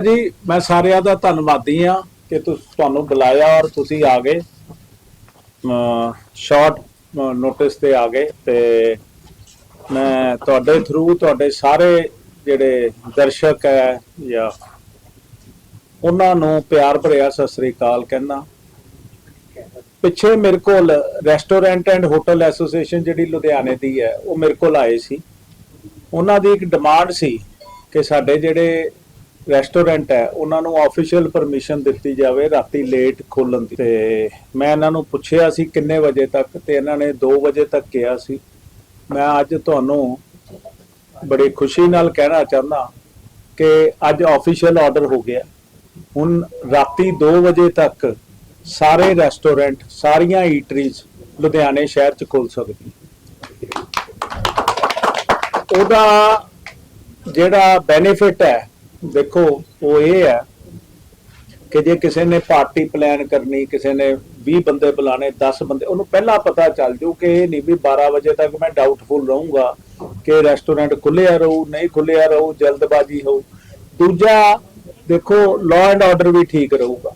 ਜੀ, ਮੈਂ ਸਾਰਿਆਂ ਦਾ ਧੰਨਵਾਦੀ ਆ ਕਿ ਤੁਸ ਤੁਹਾਨੂੰ ਬੁਲਾਇਆ ਔਰ ਤੁਸੀਂ ਆ ਗਏ। ਸ਼ਾਰਟ ਨੋਟਿਸ ਤੇ ਆ ਗਏ ਤੇ ਮੈਂ ਤੁਹਾਡੇ ਥਰੂ ਤੁਹਾਡੇ ਸਾਰੇ ਜਿਹੜੇ ਦਰਸ਼ਕ ਹੈ ਜਾਂ ਉਹਨਾਂ ਨੂੰ ਪਿਆਰ ਭਰਿਆ ਸਤਿ ਸ੍ਰੀ ਅਕਾਲ ਕਹਿੰਦਾ। ਪਿੱਛੇ ਮੇਰੇ ਕੋਲ ਰੈਸਟੋਰੈਂਟ ਐਂਡ ਹੋਟਲ ਐਸੋਸੀਏਸ਼ਨ ਜਿਹੜੀ ਲੁਧਿਆਣੇ ਦੀ ਹੈ, ਉਹ ਮੇਰੇ ਕੋਲ ਆਏ ਸੀ। ਉਹਨਾਂ ਦੀ ਇੱਕ ਡਿਮਾਂਡ ਸੀ ਕਿ ਸਾਡੇ ਜਿਹੜੇ ਰੈਸਟੋਰੈਂਟ ਹੈ, ਉਹਨਾਂ ਨੂੰ ਆਫੀਸ਼ੀਅਲ ਪਰਮਿਸ਼ਨ ਦਿੱਤੀ ਜਾਵੇ ਰਾਤੀ ਲੇਟ ਖੋਲਣ ਦੀ। ਤੇ ਮੈਂ ਇਹਨਾਂ ਨੂੰ ਪੁੱਛਿਆ ਸੀ ਕਿੰਨੇ ਵਜੇ ਤੱਕ, ਤੇ ਇਹਨਾਂ ਨੇ 2 ਵਜੇ ਤੱਕ ਕਿਹਾ ਸੀ। ਮੈਂ ਅੱਜ ਤੁਹਾਨੂੰ ਬੜੇ ਖੁਸ਼ੀ ਨਾਲ ਕਹਿਣਾ ਚਾਹੁੰਦਾ ਕਿ ਅੱਜ ਆਫੀਸ਼ੀਅਲ ਆਰਡਰ ਹੋ ਗਿਆ। ਹੁਣ ਰਾਤੀ 2 ਵਜੇ ਤੱਕ ਸਾਰੇ ਰੈਸਟੋਰੈਂਟ ਸਾਰੀਆਂ ਈਟਰੀਜ਼ ਲੁਧਿਆਣੇ ਸ਼ਹਿਰ ਚ ਖੁੱਲ ਸਕਦੀ। ਉਹਦਾ ਜਿਹੜਾ ਬੈਨੀਫਿਟ ਹੈ ਦੇਖੋ, ਉਹ ਇਹ ਹੈ ਕਿ ਜੇ ਕਿਸੇ ਨੇ ਪਾਰਟੀ ਪਲਾਨ ਕਰਨੀ, ਕਿਸੇ ਨੇ 20 ਬੰਦੇ ਬੁਲਾਣੇ 10 ਬੰਦੇ, ਉਹਨੂੰ ਪਹਿਲਾਂ ਪਤਾ ਚੱਲ ਜੂ ਕਿ ਇਹ ਨਹੀਂ ਵੀ 12 ਵਜੇ ਤੱਕ ਮੈਂ ਡਾਊਟਫੁਲ ਰਹੂੰਗਾ ਕਿ ਰੈਸਟੋਰੈਂਟ ਖੁੱਲਿਆ ਰਹੂ, ਨਹੀਂ ਖੁੱਲਿਆ ਰਹੂ, ਜਲਦਬਾਜ਼ੀ ਹੋਊ। ਦੂਜਾ, ਦੇਖੋ ਲਾਅ ਐਂਡ ਆਰਡਰ ਵੀ ਠੀਕ ਰਹੂਗਾ।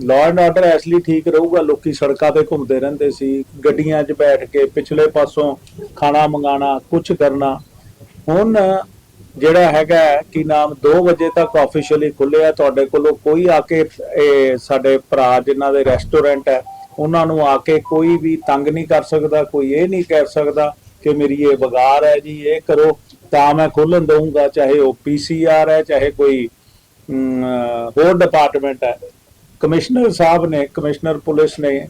ਲਾਅ ਐਂਡ ਆਰਡਰ ਇਸ ਲਈ ਠੀਕ ਰਹੂਗਾ, ਲੋਕੀ ਸੜਕਾਂ ਤੇ ਘੁੰਮਦੇ ਰਹਿੰਦੇ ਸੀ, ਗੱਡੀਆਂ 'ਚ ਬੈਠ ਕੇ ਪਿਛਲੇ ਪਾਸੋਂ ਖਾਣਾ ਮੰਗਾਣਾ ਕੁਝ ਕਰਨਾ। ਹੁਣ ਜਿਹੜਾ ਹੈਗਾ ਕਿ ਨਾਮ 2 ਵਜੇ ਤੱਕ ਆਫੀਸ਼ੀਅਲੀ ਖੁੱਲਿਆ ਤੁਹਾਡੇ ਕੋਲੋਂ ਕੋਈ ਆ ਕੇ, ਇਹ ਸਾਡੇ ਭਰਾ ਜਿਨ੍ਹਾਂ ਦੇ ਰੈਸਟੋਰੈਂਟ ਹੈ, ਉਹਨਾਂ ਨੂੰ ਆ ਕੇ ਕੋਈ ਵੀ ਤੰਗ ਨਹੀਂ ਕਰ ਸਕਦਾ, ਕੋਈ ਇਹ ਨਹੀਂ ਕਹਿ ਸਕਦਾ ਕਿ ਮੇਰੀ ਇਹ ਵਗਾਰ ਹੈ ਜੀ, ਇਹ ਕਰੋ। ਤਾਂ ਮੈਂ ਖੋਲਣ ਦਊਂਗਾ, ਚਾਹੇ ਉਹ ਪੀਸੀਆਰ ਹੈ, ਚਾਹੇ ਕੋਈ ਹੋਰ ਡਿਪਾਰਟਮੈਂਟ ਹੈ। ਕਮਿਸ਼ਨਰ ਸਾਹਿਬ ਨੇ, ਕਮਿਸ਼ਨਰ ਪੁਲਿਸ ਨੇ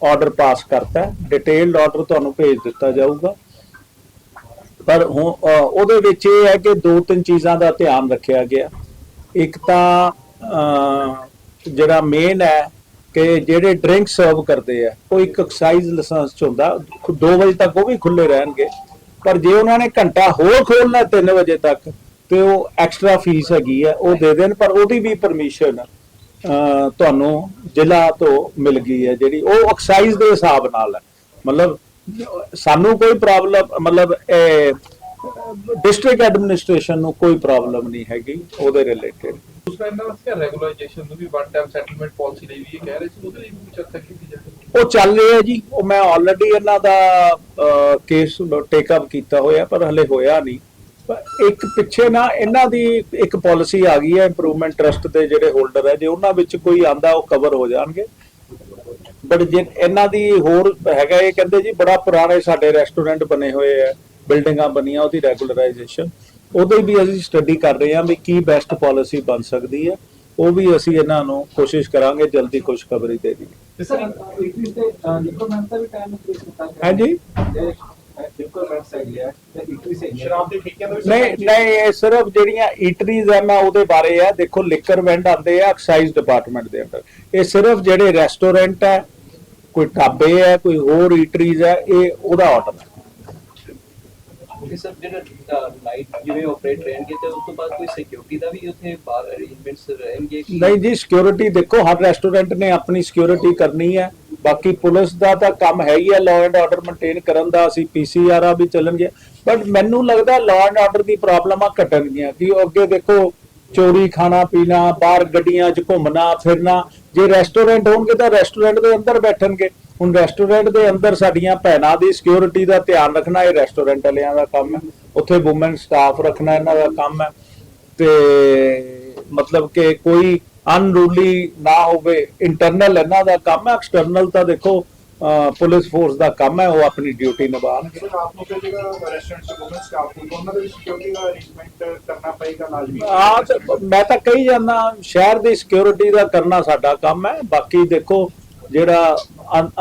ਆਰਡਰ ਪਾਸ ਕਰਤਾ ਡਿਟੇਲਡ ਆਰਡਰ ਤੁਹਾਨੂੰ ਭੇਜ ਦਿੱਤਾ ਜਾਊਗਾ। ਪਰ ਹੁਣ ਉਹਦੇ ਵਿੱਚ ਇਹ ਹੈ ਕਿ ਦੋ ਤਿੰਨ ਚੀਜ਼ਾਂ ਦਾ ਧਿਆਨ ਰੱਖਿਆ ਗਿਆ। ਇੱਕ ਤਾਂ ਅ, ਜਿਹੜਾ ਮੇਨ ਹੈ ਕਿ ਜਿਹੜੇ ਡਰਿੰਕ ਸਰਵ ਕਰਦੇ ਆ ਉਹ ਇੱਕ ਐਕਸਾਈਜ਼ ਲਾਇਸੈਂਸ ਚ ਹੁੰਦਾ 2 ਵਜੇ ਤੱਕ ਉਹ ਵੀ ਖੁੱਲੇ ਰਹਿਣਗੇ। ਪਰ ਜੇ ਉਹਨਾਂ ਨੇ ਘੰਟਾ ਹੋਰ ਖੋਲਣਾ 3 ਵਜੇ ਤੱਕ ਤੇ ਉਹ ਐਕਸਟਰਾ ਫੀਸ ਹੈਗੀ ਹੈ ਉਹ ਦੇ ਦੇਣ ਪਰ ਉਹਦੀ ਵੀ ਪਰਮਿਸ਼ਨ ਤੁਹਾਨੂੰ ਜ਼ਿਲ੍ਹਾ ਤੋਂ ਮਿਲ ਗਈ ਹੈ ਜਿਹੜੀ ਉਹ ਐਕਸਾਈਜ਼ ਦੇ ਹਿਸਾਬ ਨਾਲ ਹੈ। ਮਤਲਬ ਸਾਨੂੰ ਕੋਈ ਪ੍ਰੋਬਲਮ ਮਤਲਬ ਡਿਸਟ੍ਰਿਕਟ ਐਡਮਿਨਿਸਟ੍ਰੇਸ਼ਨ ਨੂੰ ਕੋਈ ਪ੍ਰੋਬਲਮ ਨਹੀਂ ਹੈਗੀ ਉਹਦੇ ਰਿਲੇਟਡ ਦੂਸਰਾ ਇਹਨਾਂ ਵਾਸਤੇ ਰੈਗੂਲਰਾਈਜੇਸ਼ਨ ਨੂੰ ਵੀ ਵਨ ਟਾਈਮ ਸੈਟਲਮੈਂਟ ਪਾਲਿਸੀ ਲਈ ਵੀ ਇਹ ਕਹਿ ਰਹੇ ਸੀ ਉਹਦੇ ਲਈ ਵੀ ਚਰਚਾ ਕੀਤੀ ਜਾਵੇ ਉਹ ਚੱਲ ਰਿਹਾ ਜੀ ਉਹ ਮੈਂ ਆਲਰੇਡੀ ਇਹਨਾਂ ਦਾ ਕੇਸ ਟੇਕ ਅਪ ਕੀਤਾ ਹੋਇਆ ਪਰ ਹਲੇ ਹੋਇਆ ਨਹੀਂ। ਇੱਕ ਪਿੱਛੇ ਨਾ ਇਹਨਾਂ ਦੀ ਇੱਕ ਪਾਲਿਸੀ ਆ ਗਈ ਹੈ ਇੰਪਰੂਵਮੈਂਟ ਟਰਸਟ ਦੇ ਜਿਹੜੇ ਹੋਲਡਰ ਹੈ ਜੇ ਉਹਨਾਂ ਵਿੱਚ ਕੋਈ ਆਂਦਾ ਉਹ ਕਵਰ ਹੋ ਜਾਣਗੇ। ਬਟ ਜੇ ਇਹਨਾਂ ਦੀ ਹੋਰ ਹੈਗਾ ਇਹ ਕਹਿੰਦੇ ਜੀ ਬੜਾ ਪੁਰਾਣੇ ਸਾਡੇ ਰੈਸਟੋਰੈਂਟ ਬਣੇ ਹੋਏ ਆ ਬਿਲਡਿੰਗਾਂ ਬਣੀਆਂ ਉਹਦੀ ਰੈਗੂਲਰਾਈਜੇਸ਼ਨ ਉਹਦੇ ਵੀ ਅਸੀਂ ਸਟੱਡੀ ਕਰ ਰਹੇ ਹਾਂ ਵੀ ਕੀ ਬੈਸਟ ਪਾਲਿਸੀ ਬਣ ਸਕਦੀ ਹੈ। ਉਹ ਵੀ ਅਸੀਂ ਇਹਨਾਂ ਨੂੰ ਕੋਸ਼ਿਸ਼ ਕਰਾਂਗੇ ਜਲਦੀ ਖੁਸ਼ਖਬਰੀ ਦੇ ਦੀ ਸਰ ਤੇ ਦਾ ਵੀ ਟਾਈਮ ਇੰਕਰੀਜ਼ ਕੀਤਾ ਹਾਂਜੀ। ਵੀ ਨਹੀਂ ਨਹੀਂ ਇਹ ਸਿਰਫ ਜਿਹੜੀਆਂ ਈਟਰੀਜ਼ ਆ ਮੈਂ ਉਹਦੇ ਬਾਰੇ ਆ। ਦੇਖੋ ਲਿਕਰ ਵੈਂਡ ਆਉਂਦੇ ਆ ਐਕਸਾਈਜ਼ ਡਿਪਾਰਟਮੈਂਟ ਦੇ ਅੰਦਰ। ਇਹ ਸਿਰਫ ਜਿਹੜੇ ਰੈਸਟੋਰੈਂਟ ਹੈ ਕੋਈ ਢਾਬੇ ਹੈ ਕੋਈ ਹੋਰ ਈਟਰੀਜ਼ ਹੈ ਇਹ ਉਹਦਾ ਆਰਡਰ ਹੈ ਕਿ ਸਰ ਜਿਹੜਾ ਲਾਈਟ ਜਿਵੇਂ ਆਪਰੇਟ ਰਹਿਣਗੇ ਤੇ ਉਸ ਤੋਂ ਬਾਅਦ ਕੋਈ ਸਿਕਿਉਰਿਟੀ ਦਾ ਵੀ ਉੱਥੇ ਬਾਹਰ ਅਰੇਂਜਮੈਂਟਸ ਰਹਿਣਗੇ ਨਹੀਂ ਜੀ ਸਿਕਿਉਰਿਟੀ ਦੇਖੋ ਹਰ ਰੈਸਟੋਰੈਂਟ ਨੇ ਆਪਣੀ ਸਿਕਿਉਰਿਟੀ ਕਰਨੀ ਹੈ। ਬਾਕੀ ਪੁਲਿਸ ਦਾ ਤਾਂ ਕੰਮ ਹੈ ਹੀ ਹੈ ਲਾਅ ਐਂਡ ਆਰਡਰ ਮੇਨਟੇਨ ਕਰਨ ਦਾ ਅਸੀਂ ਪੀਸੀਆਰ ਆ ਵੀ ਚੱਲਣਗੇ। ਬਟ ਮੈਨੂੰ ਲੱਗਦਾ ਲਾਅ ਐਂਡ ਆਰਡਰ ਦੀ ਪ੍ਰੋਬਲਮਾਂ ਘਟਣਗੀਆਂ ਕਿ ਅੱਗੇ ਦੇਖੋ ਚੋਰੀ ਖਾਣਾ ਪੀਣਾ, ਬਾਹਰ ਗੱਡੀਆਂ 'ਚ ਘੁੰਮਣਾ, ਫਿਰਨਾ। ਜੇ ਰੈਸਟੋਰੈਂਟ ਹੋਣਗੇ ਤਾਂ ਰੈਸਟੋਰੈਂਟ ਦੇ ਅੰਦਰ ਬੈਠਣਗੇ। ਹੁਣ ਰੈਸਟੋਰੈਂਟ ਦੇ ਅੰਦਰ ਸਾਡੀਆਂ ਭੈਣਾਂ ਦੀ ਸਿਕਿਉਰਿਟੀ ਦਾ ਧਿਆਨ ਰੱਖਣਾ ਇਹ ਰੈਸਟੋਰੈਂਟ ਵਾਲਿਆਂ ਦਾ ਕੰਮ ਹੈ। ਉੱਥੇ ਔਮਨ ਸਟਾਫ ਰੱਖਣਾ ਇਹਨਾਂ ਦਾ ਕੰਮ ਹੈ। ਤੇ ਮਤਲਬ ਕਿ ਕੋਈ ਅਨਰੂਲੀ ਨਾ ਹੋਵੇ। ਇੰਟਰਨਲ ਇਹਨਾਂ ਦਾ ਕੰਮ ਹੈ। ਐਕਸਟਰਨਲ ਤਾਂ ਦੇਖੋ ਪੁਲਿਸ ਫੋਰਸ ਦਾ ਕੰਮ ਹੈ ਉਹ ਆਪਣੀ ਡਿਊਟੀ ਨਿਭਾਉਣਗੇ। ਸਰ ਆਪ ਨੂੰ ਕਿ ਜਿਹੜਾ ਰੈਸਟੋਰੈਂਟ ਚ ਵੂਮਨ ਸਟਾਫ ਦੀ ਉਹਨਾਂ ਦੇ ਸਿਕਿਉਰਿਟੀ ਦਾ ਅਰੇਂਜਮੈਂਟ ਕਰਨਾ ਪਏਗਾ ਲਾਜ਼ਮੀ ਆ ਤੇ ਮੈਂ ਤਾਂ ਕਹੀ ਜਾਂਦਾ ਸ਼ਹਿਰ ਦੀ ਸਿਕਿਉਰਿਟੀ ਦਾ ਕਰਨਾ ਸਾਡਾ ਕੰਮ ਹੈ। ਬਾਕੀ ਦੇਖੋ ਜਿਹੜਾ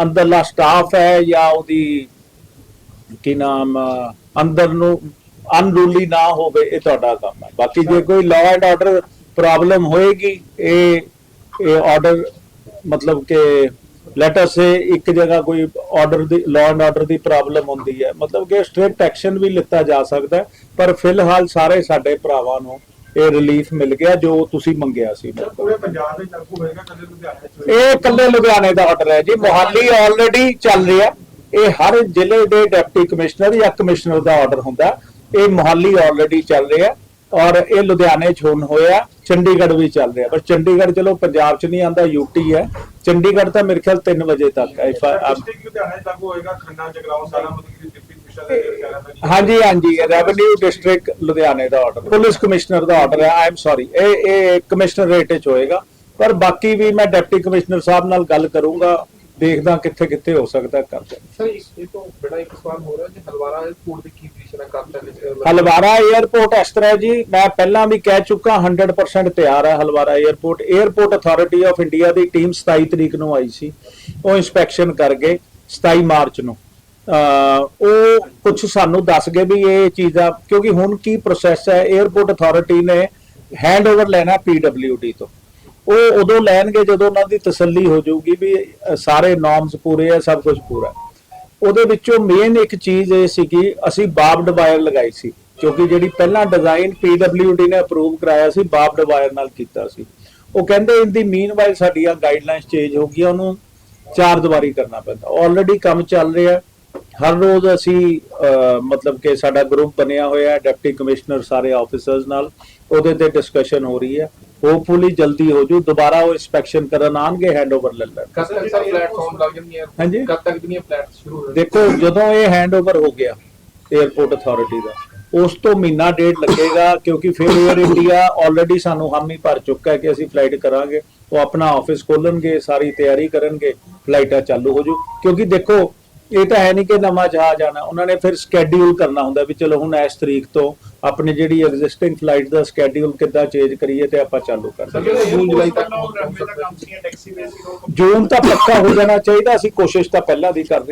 ਅੰਦਰਲਾ ਸਟਾਫ ਹੈ ਜਾਂ ਉਹਦੀ ਕੀ ਨਾਮ ਅੰਦਰ ਨੂੰ ਅਨਰੂਲੀ ਨਾ ਹੋਵੇ ਇਹ ਤੁਹਾਡਾ ਕੰਮ ਹੈ। ਬਾਕੀ ਜੇ ਕੋਈ ਲਾਅ ਐਂਡ ਆਰਡਰ ਪ੍ਰੋਬਲਮ ਹੋਏਗੀ ਇਹ ਇਹ ਆਰਡਰ ਮਤਲਬ ਕਿ ਲੈਟ ਅਸ ਸੇ ਇੱਕ ਜਗ੍ਹਾ ਕੋਈ ਆਰਡਰ ਦੀ ਲਾਅ ਐਂਡ ਆਰਡਰ ਦੀ ਪ੍ਰੋਬਲਮ ਹੁੰਦੀ ਹੈ। ਮਤਲਬ ਕਿ ਸਟ੍ਰਿਕਟ ਐਕਸ਼ਨ ਵੀ ਲਿੱਤਾ ਜਾ ਸਕਦਾ ਪਰ ਫਿਲਹਾਲ ਸਾਰੇ ਸਾਡੇ ਭਰਾਵਾਂ ਨੂੰ ਇਹ ਰਿਲੀਫ ਮਿਲ ਗਿਆ ਜੋ ਤੁਸੀਂ ਮੰਗਿਆ ਸੀ। ਕੋਲ ਪੂਰੇ ਪੰਜਾਬ ਵਿੱਚ ਲਾਗੂ ਹੋਏਗਾ ਲੁਧਿਆਣੇ ਇਹ ਇਕੱਲੇ ਲੁਧਿਆਣੇ ਦਾ ਆਰਡਰ ਹੈ ਜੀ। ਮੋਹਾਲੀ ਆਲਰੇਡੀ ਚੱਲ ਰਿਹਾ। ਇਹ ਹਰ ਜ਼ਿਲ੍ਹੇ ਦੇ ਡਿਪਟੀ ਕਮਿਸ਼ਨਰ ਜਾਂ ਕਮਿਸ਼ਨਰ ਦਾ ਆਰਡਰ ਹੁੰਦਾ। ਇਹ ਮੋਹਾਲੀ ਆਲਰੇਡੀ ਚੱਲ ਰਿਹਾ। ਔਰ ਇਹ ਲੁਧਿਆਣੇ 'ਚ ਹੁਣ ਹੋਇਆ ਚੰਡੀਗੜ੍ਹ ਵੀ ਚੱਲ ਰਿਹਾ। ਪਰ ਚੰਡੀਗੜ੍ਹ ਚਲੋ ਪੰਜਾਬ 'ਚ ਨਹੀਂ ਆਂਦਾ ਯੂਟੀ ਹੈ। ਚੰਡੀਗੜ੍ਹ ਤਾਂ ਮੇਰੇ ਖਿਆਲ 3 ਵਜੇ ਤੱਕ ਹੈ। ਲੁਧਿਆਣਾ ਹੋਏਗਾ ਖੰਨਾ ਸਾਰਾ ਕਿ ਜੀ ਹਾਂਜੀ ਹਾਂਜੀ ਰੈਵਨਿਊ ਡਿਸਟ੍ਰਿਕਟ ਲੁਧਿਆਣੇ ਦਾ ਆਰਡਰ ਪੁਲਿਸ ਕਮਿਸ਼ਨਰ ਦਾ ਆਰਡਰ ਹੈ। ਆਈ ਐਮ ਸੌਰੀ ਇਹ ਇਹ ਕਮਿਸ਼ਨਰੇਟ ਚ ਹੋਏਗਾ। ਪਰ ਬਾਕੀ ਵੀ ਮੈਂ ਡਿਪਟੀ ਕਮਿਸ਼ਨਰ ਸਾਹਿਬ ਨਾਲ ਗੱਲ ਕਰੂੰਗਾ ਦੇਖਦਾ ਕਿੱਥੇ ਕਿੱਥੇ ਹੋ ਸਕਦਾ ਕਰਦੇ ਸਰ ਇਸ ਇਹ ਤੋਂ ਬੜਾ ਇੱਕ ਸਵਾਲ ਹੋ ਰਿਹਾ ਜੀ ਹਲਵਾਰਾ 에어ਪੋਰਟ ਦੀ ਕੀ ਹਲਵਾਰਾ 에ਅਰਪੋਰਟ ਇਸ ਤਰ੍ਹਾਂ ਜੀ, ਮੈਂ ਪਹਿਲਾਂ ਵੀ ਕਹਿ ਚੁੱਕਾ 100% ਤਿਆਰ ਹੈ Halwara airport airport authority of India the team 27 ਤਰੀਕ ਨੂੰ ਆਈ ਸੀ। ਉਹ ਇਨਸਪੈਕਸ਼ਨ ਕਰ ਗਏ 27 ਮਾਰਚ ਨੂੰ। ਉਹ ਕੁਝ ਸਾਨੂੰ ਦੱਸ ਗਏ ਵੀ ਇਹ ਚੀਜ਼ਾਂ, ਕਿਉਂਕਿ ਹੁਣ ਕੀ ਪ੍ਰੋਸੈਸ ਹੈ 에ਅਰਪੋਰਟ ਅਥਾਰਟੀ ਨੇ ਹੈਂਡਓਵਰ ਲੈਣਾ ਪੀਡਬਲਯੂਡੀ ਤੋਂ। ਉਹ ਉਦੋਂ ਲੈਣਗੇ ਜਦੋਂ ਉਹਨਾਂ ਦੀ ਤਸੱਲੀ ਹੋ ਜਾਊਗੀ ਵੀ ਸਾਰੇ ਨਾਰਮਸ ਪੂਰੇ ਆ, ਸਭ ਕੁਝ ਪੂਰਾ। ਹੈ ਉਹਦੇ ਵਿੱਚੋਂ ਮੇਨ ਇੱਕ ਚੀਜ਼ ਇਹ ਸੀ ਕਿ ਅਸੀਂ ਬਾਬਡ ਵਾਇਰ ਲਗਾਈ ਸੀ, ਕਿਉਂਕਿ ਜਿਹੜੀ ਪਹਿਲਾਂ ਡਿਜ਼ਾਈਨ PWD ਨੇ ਅਪਰੂਵ ਕਰਾਇਆ ਸੀ ਬਾਬਡ ਵਾਇਰ ਨਾਲ ਕੀਤਾ ਸੀ। ਉਹ ਕਹਿੰਦੇ ਇਨ ਦੀ ਮੀਨਵਾਈਲ ਸਾਡੀਆਂ ਗਾਈਡਲਾਈਨਸ ਚੇਂਜ ਹੋ ਗਈਆਂ, ਉਹਨੂੰ ਚਾਰ ਦੀਵਾਰੀ ਕਰਨਾ ਪੈਂਦਾ। ਆਲਰੇਡੀ ਕੰਮ ਚੱਲ ਰਿਹਾ, ਹਰ ਰੋਜ਼ ਅਸੀਂ ਮਤਲਬ ਕਿ ਸਾਡਾ ਗਰੁੱਪ ਬਣਿਆ ਹੋਇਆ ਹੈ ਡਿਪਟੀ ਕਮਿਸ਼ਨਰ ਸਾਰੇ ਆਫੀਸਰਸ ਨਾਲ, ਉਹਦੇ ਤੇ ਡਿਸਕਸ਼ਨ ਹੋ ਰਹੀ ਹੈ। ਹੋਪਫੁਲੀ ਜਲਦੀ ਹੋ ਜੂ ਦੁਬਾਰਾ ਉਹ ਇਨਸਪੈਕਸ਼ਨ ਕਰਨ ਆਣਗੇ ਹੈਂਡਓਵਰ ਲੈ ਲੈਣ ਕਦ ਤੱਕ ਸਰ ਪਲੇਟਫਾਰਮ ਲੱਗ ਜਾਂਦੀਆਂ? ਹਾਂਜੀ। ਕਦ ਤੱਕ ਦੀਆਂ ਪਲੈਟ ਸ਼ੁਰੂ ਹੋ ਦੇਖੋ ਜਦੋਂ ਇਹ ਹੈਂਡਓਵਰ ਹੋ ਗਿਆ 에ਅਰਪੋਰਟ ਅਥਾਰਟੀ ਦਾ ਉਸ ਤੋਂ ਮਹੀਨਾ ਡੇਢ ਲੱਗੇਗਾ ਕਿਉਂਕਿ ਫਿਰ 에ਅਰ ਇੰਡੀਆ ਆਲਰੇਡੀ ਸਾਨੂੰ ਹਾਮੀ ਭਰ ਚੁੱਕਾ ਹੈ ਕਿ ਅਸੀਂ ਫਲਾਈਟ ਕਰਾਂਗੇ। ਉਹ ਆਪਣਾ ਆਫਿਸ ਖੋਲਣਗੇ ਸਾਰੀ ਤਿਆਰੀ ਕਰਨਗੇ ਫਲਾਈਟਾਂ ਚਾਲੂ ਹੋ ਜੂ। ਕਿਉਂਕਿ ਦੇਖੋ ਇਹ ਤਾਂ ਹੈ ਨਹੀਂ ਕਿ ਨਵਾਂ ਜਹਾਜ਼ ਆਣਾ ਉਹਨਾਂ ਨੇ ਫਿਰ ਸਕੇਡਿਊਲ ਕਰਨਾ ਹੁੰਦਾ ਵੀ ਚਲੋ ਹੁਣ ਇਸ ਤਰੀਕ ਤੋਂ ਆਪਣੀ ਜਿਹੜੀ ਐਗਜ਼ਿਸਟਿੰਗ ਫਲਾਈਟ ਦਾ ਸਕੇਡਿਊਲ ਕਿੱਦਾਂ ਚੇਂਜ ਕਰੀਏ ਤੇ ਆਪਾਂ ਚਾਲੂ ਕਰ ਸਕਦੇ ਜੂਨ ਜੁਲਾਈ ਤੱਕ। ਜੂਨ ਤਾਂ ਪੱਕਾ ਹੋ ਜਾਣਾ ਚਾਹੀਦਾ ਅਸੀਂ ਕੋਸ਼ਿਸ਼ ਤਾਂ ਪਹਿਲਾਂ ਦੀ ਕਰ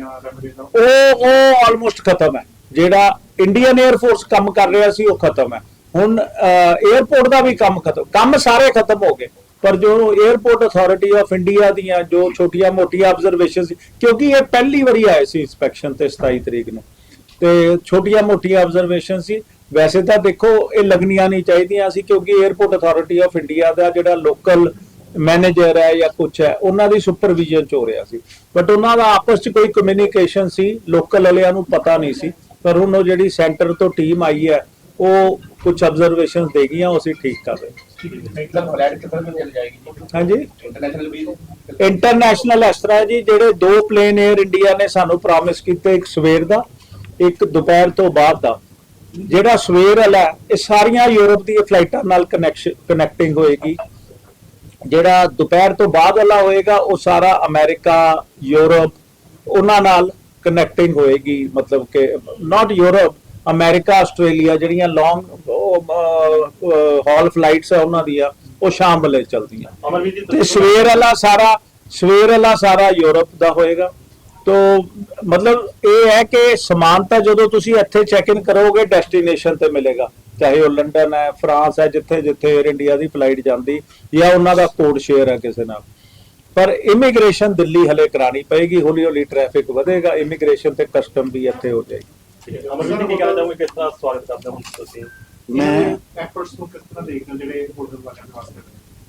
ਹਾਂ। ਕੰਮ ਉਹ ਉਹ ਆਲਮੋਸਟ ਖਤਮ ਹੈ। ਜਿਹੜਾ ਇੰਡੀਅਨ 에ਅਰਫੋਰਸ ਕੰਮ ਕਰ ਰਿਹਾ ਸੀ ਉਹ ਖਤਮ ਹੈ। ਹੁਣ 에어ਪੋਰਟ ਦਾ ਵੀ ਕੰਮ ਖਤਮ ਕੰਮ ਸਾਰੇ ਖਤਮ ਹੋ ਗਏ। ਪਰ ਜੋ 에ਅਰਪੋਰਟ ਅਥਾਰਟੀ ਆਫ ਇੰਡੀਆ ਦੀਆਂ ਜੋ ਛੋਟੀਆਂ ਮੋਟੀਆਂ ਆਬਜ਼ਰਵੇਸ਼ਨਸ ਕਿਉਂਕਿ ਇਹ ਪਹਿਲੀ ਵਾਰੀ ਆਏ ਸੀ ਇਨਸਪੈਕਸ਼ਨ ਤੇ 27 ਤਰੀਕ ਨੂੰ। ਤੇ ਛੋਟੀਆਂ ਮੋਟੀਆਂ ਆਬਜ਼ਰਵੇਸ਼ਨ ਸੀ। ਵੈਸੇ ਤਾਂ ਦੇਖੋ, ਇਹ ਲੱਗਣੀਆਂ ਨਹੀਂ ਚਾਹੀਦੀਆਂ ਸੀ ਕਿਉਂਕਿ 에ਅਰਪੋਰਟ ਅਥਾਰਟੀ ਆਫ ਇੰਡੀਆ ਦਾ ਜਿਹੜਾ ਲੋਕਲ ਮੈਨੇਜਰ ਹੈ ਜਾਂ ਕੁਝ ਹੈ, ਉਹਨਾਂ ਦੀ ਸੁਪਰਵਿਜ਼ਨ ਚ ਹੋ ਰਿਹਾ ਸੀ। ਬਟ ਉਹਨਾਂ ਦਾ ਆਪਸ ਚ ਕੋਈ ਕਮਿਊਨੀਕੇਸ਼ਨ ਸੀ ਲੋਕਲ ਵਾਲਿਆਂ ਨੂੰ ਪਤਾ ਨਹੀਂ ਸੀ। ਪਰ ਹੁਣ ਉਹ ਜਿਹੜੀ ਸੈਂਟਰ ਤੋਂ ਟੀਮ ਆਈ ਹੈ ਉਹ ਕੁਝ ਆਬਜ਼ਰਵੇਸ਼ਨਸ ਦੇਗੀਆਂ ਉਹ ਅਸੀਂ ਠੀਕ ਕਰ ਰਹੇ ਹਾਂ। ਫਲੈਟ ਕਿੱਥੇ ਤੱਕ ਚੱਲ ਜਾਏਗੀ ਹਾਂਜੀ? ਇੰਟਰਨੈਸ਼ਨਲ ਵੀ ਇੰਟਰਨੈਸ਼ਨਲ ਇਸ ਤਰ੍ਹਾਂ ਜੀ, ਜਿਹੜੇ ਦੋ ਪਲੇਨ 에ਅਰ ਇੰਡੀਆ ਨੇ ਸਾਨੂੰ ਪ੍ਰੋਮਿਸ ਕੀਤੇ, ਇੱਕ ਸਵੇਰ ਦਾ, ਇੱਕ ਦੁਪਹਿਰ ਤੋਂ ਬਾਅਦ ਦਾ। ਜਿਹੜਾ ਸਵੇਰ ਵਾਲਾ ਇਹ ਸਾਰੀਆਂ ਯੂਰਪ ਦੀਆਂ ਫਲਾਈਟਾਂ ਨਾਲ ਕਨੈਕਸ਼ਨ ਕਨੈਕਟਿੰਗ ਹੋਏਗੀ। ਜਿਹੜਾ ਦੁਪਹਿਰ ਤੋਂ ਬਾਅਦ ਵਾਲਾ ਹੋਏਗਾ, ਉਹ ਸਾਰਾ ਅਮਰੀਕਾ ਯੂਰਪ ਉਹਨਾਂ ਨਾਲ ਕਨੈਕਟਿੰਗ ਹੋਏਗੀ। ਮਤਲਬ ਕਿ ਨਾਟ ਯੂਰਪ ਅਮਰੀਕਾ ਆਸਟ੍ਰੇਲੀਆ ਜਿਹੜੀਆਂ ਲੌਂਗ ਹਾਲ ਫਲਾਈਟਸ ਆ ਉਹਨਾਂ ਦੀਆਂ ਉਹ ਸ਼ਾਮ ਵੇਲੇ ਚੱਲਦੀਆਂ। ਤੇ ਸਵੇਰ ਵਾਲਾ ਸਾਰਾ ਸਵੇਰ ਵਾਲਾ ਸਾਰਾ ਯੂਰਪ ਦਾ ਹੋਏਗਾ। ਤੋ ਮਤਲਬ ਇਹ ਹੈ ਕਿ ਸਮਾਨ ਤਾਂ ਜਦੋਂ ਤੁਸੀਂ ਇੱਥੇ ਚੈੱਕ ਇਨ ਕਰੋਗੇ ਡੈਸਟੀਨੇਸ਼ਨ ਤੇ ਮਿਲੇਗਾ। ਚਾਹੇ ਉਹ ਲੰਡਨ ਹੈ ਫਰਾਂਸ ਹੈ ਜਿੱਥੇ ਜਿੱਥੇ 에ਅਰ ਇੰਡੀਆ ਦੀ ਫਲਾਈਟ ਜਾਂਦੀ ਜਾਂ ਉਹਨਾਂ ਦਾ ਕੋਡ ਸ਼ੇਅਰ ਹੈ ਕਿਸੇ ਨਾਲ। ਪਰ ਇਮੀਗ੍ਰੇਸ਼ਨ ਦਿੱਲੀ ਹਲੇ ਕਰਾਣੀ ਪਏਗੀ ਹੌਲੀ ਹੌਲੀ ਟ੍ਰੈਫਿਕ ਵਧੇਗਾ ਇਮੀਗ੍ਰੇਸ਼ਨ ਤੇ ਕਸਟਮ ਵੀ ਇੱਥੇ ਹੋ ਜਾਏਗੀ। ਅਮਰਜੀਤ ਜੀ ਕੀ ਕਹਿਣਾ ਚਾਹੋਗੇ ਕਿਸ ਤਰ੍ਹਾਂ ਸਵਾਗਤ ਕਰਦੇ ਹੋ ਤੁਸੀਂ? ਮੈਂ ਐਫਰਟਸ ਨੂੰ ਕਿਸ ਤਰ੍ਹਾਂ ਦੇਖਦੇ ਹੋ ਜਿਹੜੇ ਹੋਟਲ ਵਾਲਿਆਂ ਦੇ ਵਾਸਤੇ?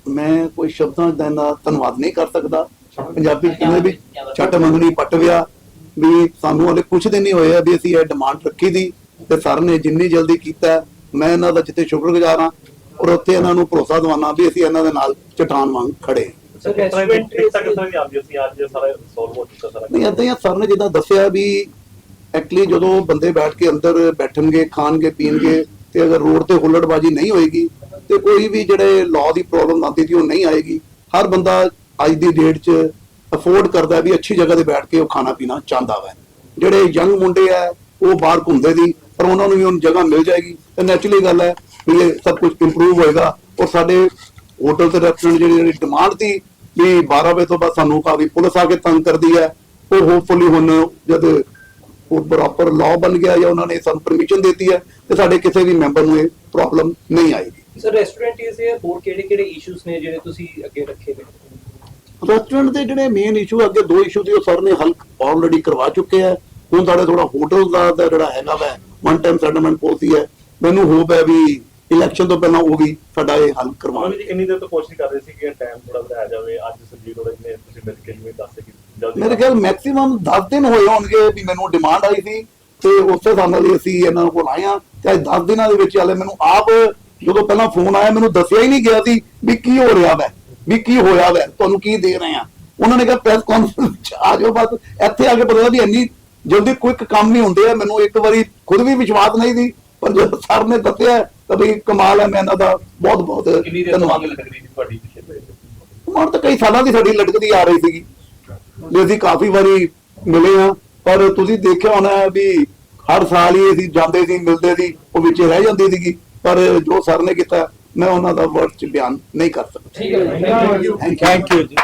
ਮੈਂ ਕੋਈ ਸ਼ਬਦਾਂ ਦਾ ਧੰਨਵਾਦ ਨਹੀਂ ਕਰ ਸਕਦਾ। ਪੰਜਾਬੀ ਕਹਿੰਦੇ ਵੀ ਛੱਟ ਮੰਗਣੀ ਪੱਟ ਵਿਆ ਵੀ ਸਾਨੂੰ ਹਲੇ ਕੁਝ ਦਿਨ ਹੀ ਹੋਏ ਆ ਵੀ ਅਸੀਂ ਇਹ ਡਿਮਾਂਡ ਰੱਖੀ ਦੀ ਤੇ ਸਰ ਨੇ ਜਿੰਨੀ ਜਲਦੀ ਕੀਤਾ ਮੈਂ ਇਹਨਾਂ ਦਾ ਜਿੱਤੇ ਸ਼ੁਕਰਗੁਜ਼ਾਰ ਹਾਂ ਔਰ ਉੱਥੇ ਇਹਨਾਂ ਨੂੰ ਭਰੋਸਾ ਦਿਵਾਉਣਾ ਵੀ ਅਸੀਂ ਇਹਨਾਂ ਦੇ ਨਾਲ ਚਟਾਨ ਵਾਂਗ ਖੜੇ ਨਹੀਂ ਏਦਾਂ ਹੀ ਸਰ ਨੇ ਜਿੱਦਾਂ ਦੱਸਿਆ ਵੀ ਐਕਚੁਅਲੀ ਜਦੋਂ ਬੰਦੇ ਬੈਠ ਕੇ ਅੰਦਰ ਬੈਠਣਗੇ, ਖਾਣਗੇ, ਪੀਣਗੇ, ਤੇ ਅਗਰ ਰੋਡ ਤੇ ਹੁੱਲੜਬਾਜੀ ਨਹੀਂ ਹੋਏਗੀ, ਤੇ ਕੋਈ ਵੀ ਜਿਹੜੇ ਲਾਅ ਦੀ ਪ੍ਰੋਬਲਮ ਆਉਂਦੀ ਸੀ, ਉਹ ਨਹੀਂ ਆਏਗੀ। ਹਰ ਬੰਦਾ ਅੱਜ ਦੀ ਡੇਟ 'ਚ ਅਫੋਰਡ ਕਰਦਾ ਵੀ ਅੱਛੀ ਜਗ੍ਹਾ ਤੇ ਬੈਠ ਕੇ ਉਹ ਖਾਣਾ ਪੀਣਾ ਚਾਹੁੰਦਾ ਵੈ। ਜਿਹੜੇ ਯੰਗ ਮੁੰਡੇ ਆ, ਉਹ ਬਾਹਰ ਘੁੰਮਦੇ ਦੀ ਪਰ ਉਹਨਾਂ ਨੂੰ ਵੀ ਹੁਣ ਜਗ੍ਹਾ ਮਿਲ ਜਾਏਗੀ। ਤੇ ਨੈਚੁਰਲੀ ਗੱਲ ਹੈ ਵੀ ਇਹ ਸਭ ਕੁਝ ਇੰਪਰੂਵ ਹੋਏਗਾ। ਔਰ ਸਾਡੇ ਹੋਟਲ ਤੇ ਰੈਸਟੋਰੈਂਟ ਜਿਹੜੀ ਜਿਹੜੀ ਡਿਮਾਂਡ ਸੀ, ਵੀ 12 ਵਜੇ ਤੋਂ ਬਾਅਦ ਸਾਨੂੰ ਕਾਫੀ ਪੁਲਿਸ ਆ ਕੇ ਤੰਗ ਕਰਦੀ ਹੈ। ਉਹ ਹੋਪਫੁਲੀ ਹੁਣ ਜਦ ਉਹ ਪ੍ਰੋਪਰ ਲਾਅ ਬਣ ਗਿਆ ਜਾਂ ਉਹਨਾਂ ਨੇ ਸਾਨੂੰ ਪਰਮਿਸ਼ਨ ਦਿੱਤੀ ਹੈ ਤੇ ਸਾਡੇ ਕਿਸੇ ਵੀ ਮੈਂਬਰ ਨੂੰ ਇਹ ਪ੍ਰੋਬਲਮ ਨਹੀਂ ਆਏਗੀ। ਸਰ ਰੈਸਟੋਰੈਂਟ ਇਸ ਦੇ ਹੋਰ ਕਿਹੜੇ ਕਿਹੜੇ ਇਸ਼ੂਸ ਨੇ ਜਿਹੜੇ ਤੁਸੀਂ ਅੱਗੇ ਰੱਖੇ ਨੇ? ਰੈਸਟੋਰੈਂਟ ਦੇ ਜਿਹੜੇ ਮੇਨ ਇਸ਼ੂ ਅੱਗੇ ਦੋ ਇਸ਼ੂ ਸੀ ਉਹ ਸਰ ਨੇ ਹੱਲ ਆਲਰੇਡੀ ਕਰਵਾ ਚੁੱਕੇ ਆ। ਹੁਣ ਸਾਡੇ ਥੋੜਾ ਹੋਟਲ ਦਾ ਦਾ ਜਿਹੜਾ ਹੈਗਾ ਵਾ ਵਨ ਟਾਈਮ ਸੈਟਲਮੈਂਟ ਪਾਲਿਸੀ ਹੈ। ਮੈਨੂੰ ਹੋਪ ਹੈ ਵੀ ਇਲੈਕਸ਼ਨ ਤੋਂ ਪਹਿਲਾਂ ਉਹ ਵੀ ਸਾਡਾ ਇਹ ਹੱਲ ਕਰਵਾਉਣਗੇ ਅਮਰਜੀਤ ਜੀ ਇੰਨੀ ਦੇਰ ਤੋਂ ਕੋਸ਼ਿਸ਼ ਕਰ ਰਹੇ ਸੀ ਕਿ ਟਾਈਮ ਥੋੜਾ ਵਧਾਇਆ ਜਾਵੇ। ਅੱਜ ਸੰਜੀਤ ਰੋੜਾ ਨੇ ਤੁਸੀਂ ਮਿਲ ਕੇ ਜਿਵੇਂ ਦੱਸ ਕਿ ਮੇਰੇ ਖਿਆਲ ਮੈਕਸਿਮਮ 10 ਦਿਨ ਹੋਏ ਹੋਣਗੇ ਵੀ ਮੈਨੂੰ ਡਿਮਾਂਡ ਆਈ ਸੀ ਤੇ ਉਸੇ ਹਿਸਾਬ ਨਾਲ ਅਸੀਂ ਇਹਨਾਂ ਕੋਲ ਆਏ ਹਾਂ। ਤੇ ਅੱਜ 10 ਦਿਨਾਂ ਦੇ ਵਿੱਚ ਹਾਲੇ ਮੈਨੂੰ ਆਪ ਜਦੋਂ ਪਹਿਲਾਂ ਫੋਨ ਆਇਆ ਮੈਨੂੰ ਦੱਸਿਆ ਹੀ ਨਹੀਂ ਗਿਆ ਸੀ ਵੀ ਕੀ ਹੋ ਰਿਹਾ ਵੈ ਵੀ ਕੀ ਹੋਇਆ ਵੈ ਤੁਹਾਨੂੰ ਕੀ ਦੇ ਰਹੇ ਆ ਉਹਨਾਂ ਨੇ ਕਿਹਾ ਪ੍ਰੈਸ ਕਾਨਫਰੰਸ ਆ ਜਾਓ ਬਸ ਇੱਥੇ ਆ ਕੇ ਪਤਾ ਲੱਗਾ ਵੀ ਇੰਨੀ ਜਲਦੀ ਕੁਇਕ ਕੰਮ ਨਹੀਂ ਹੁੰਦੇ ਆ ਮੈਨੂੰ ਇੱਕ ਵਾਰੀ ਖੁਦ ਵੀ ਵਿਸ਼ਵਾਸ ਨਹੀਂ ਸੀ ਪਰ ਜਦੋਂ ਸਰ ਨੇ ਦੱਸਿਆ ਤਾਂ ਵੀ ਕਮਾਲ ਹੈ ਮੈਂ ਇਹਨਾਂ ਦਾ ਬਹੁਤ ਬਹੁਤ ਧੰਨਵਾਦ। ਲੱਗਦੀ ਸੀ ਤੁਹਾਡੀ ਪਿੱਛੇ? ਉਮਰ ਤਾਂ ਕਈ ਸਾਲਾਂ ਦੀ ਸਾਡੀ ਲਟਕਦੀ ਆ ਰਹੀ ਸੀਗੀ। ਵੀ ਅਸੀਂ ਕਾਫੀ ਵਾਰੀ ਮਿਲੇ ਆ ਪਰ ਤੁਸੀਂ ਦੇਖਿਆ ਹੋਣਾ ਵੀ ਹਰ ਸਾਲ ਹੀ ਅਸੀਂ ਜਾਂਦੇ ਸੀ ਮਿਲਦੇ ਸੀ ਉਹ ਵਿੱਚ ਰਹਿ ਜਾਂਦੀ ਸੀਗੀ ਪਰ ਜੋ ਸਰ ਨੇ ਕੀਤਾ ਮੈਂ ਉਹਨਾਂ ਦਾ ਵਰਡ ਚ ਬਿਆਨ ਨਹੀਂ ਕਰ ਸਕਦਾ। ਠੀਕ ਹੈ ਥੈਂਕ ਯੂ ਥੈਂਕ ਯੂ ਜੀ